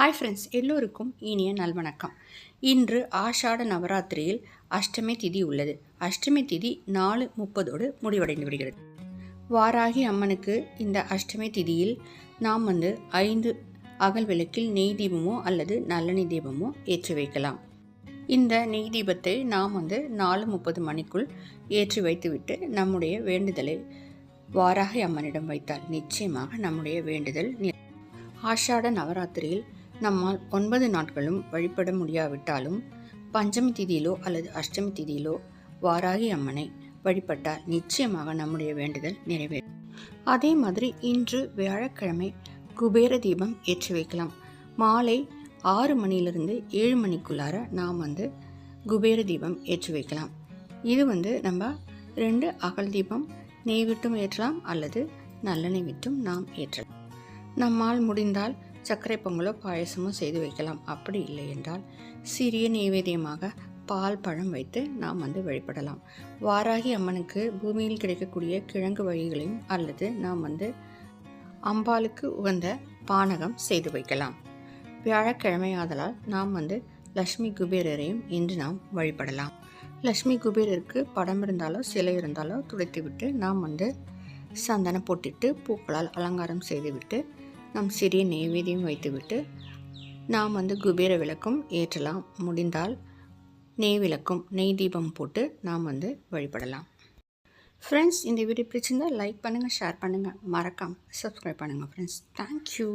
Hi friends எல்லோருக்கும் இனிய நல்வணக்கம். இன்று ஆஷாட நவராத்திரியில் அஷ்டமி திதி உள்ளது. அஷ்டமி திதி நாலு முப்பதோடு முடிவடைந்து விடுகிறது. வாராகி அம்மனுக்கு இந்த அஷ்டமி திதியில் நாம் வந்து ஐந்து அகல் விளக்கில் நெய் தீபமோ அல்லது நல்லெண்ணெய் தீபமோ ஏற்றி வைக்கலாம். இந்த நெய் தீபத்தை நாம் வந்து நாலு முப்பது மணிக்குள் ஏற்றி வைத்துவிட்டு நம்முடைய வேண்டுதலை வாராகி அம்மனிடம் வைத்தால் நிச்சயமாக நம்முடைய வேண்டுதல் ஆஷாட நவராத்திரியில் நம்மால் ஒன்பது நாட்களும் வழிபட முடியாவிட்டாலும் பஞ்சமி திதியிலோ அல்லது அஷ்டமி திதியிலோ வாராகி அம்மனை வழிபட்டால் நிச்சயமாக நம்முடைய வேண்டுதல் நிறைவேறும். அதே மாதிரி இன்று வியாழக்கிழமை குபேர தீபம் ஏற்றி வைக்கலாம். மாலை ஆறு மணிலிருந்து ஏழு மணிக்குள்ளார நாம் வந்து குபேர தீபம் ஏற்றி வைக்கலாம். இது வந்து நம்ம ரெண்டு அகல் தீபம் நெய் விட்டும் ஏற்றலாம் அல்லது நல்லெண்ணெய் விட்டும் நாம் ஏற்றலாம். நம்மால் முடிந்தால் சர்க்கரை பொங்கலோ பாயசமோ செய்து வைக்கலாம். அப்படி இல்லை என்றால் சிறிய நைவேத்தியமாக பால் பழம் வைத்து நாம் வந்து வழிபடலாம். வாராகி அம்மனுக்கு பூமியில் கிடைக்கக்கூடிய கிழங்கு வகைகளையும் அல்லது நாம் வந்து அம்பாளுக்கு உகந்த பானகம் செய்து வைக்கலாம். வியாழக்கிழமை ஆதலால் நாம் வந்து லக்ஷ்மி குபேரரையும் இன்று நாம் வழிபடலாம். லக்ஷ்மி குபேரருக்கு படம் இருந்தாலோ சிலை இருந்தாலோ துடைத்துவிட்டு நாம் வந்து சந்தனம் போட்டுட்டு பூக்களால் அலங்காரம் செய்துவிட்டு நம் சிறிய நெய்வேதியம் வைத்துவிட்டு நாம் வந்து குபேர விளக்கும் ஏற்றலாம். முடிந்தால் நெய் விளக்கும் நெய் தீபம் போட்டு நாம் வந்து வழிபடலாம். ஃப்ரெண்ட்ஸ் இந்த வீடியோ பிடிச்சிருந்தால் லைக் பண்ணுங்கள் ஷேர் பண்ணுங்கள் மறக்காமல் சப்ஸ்கிரைப் பண்ணுங்கள் ஃப்ரெண்ட்ஸ் தேங்க்யூ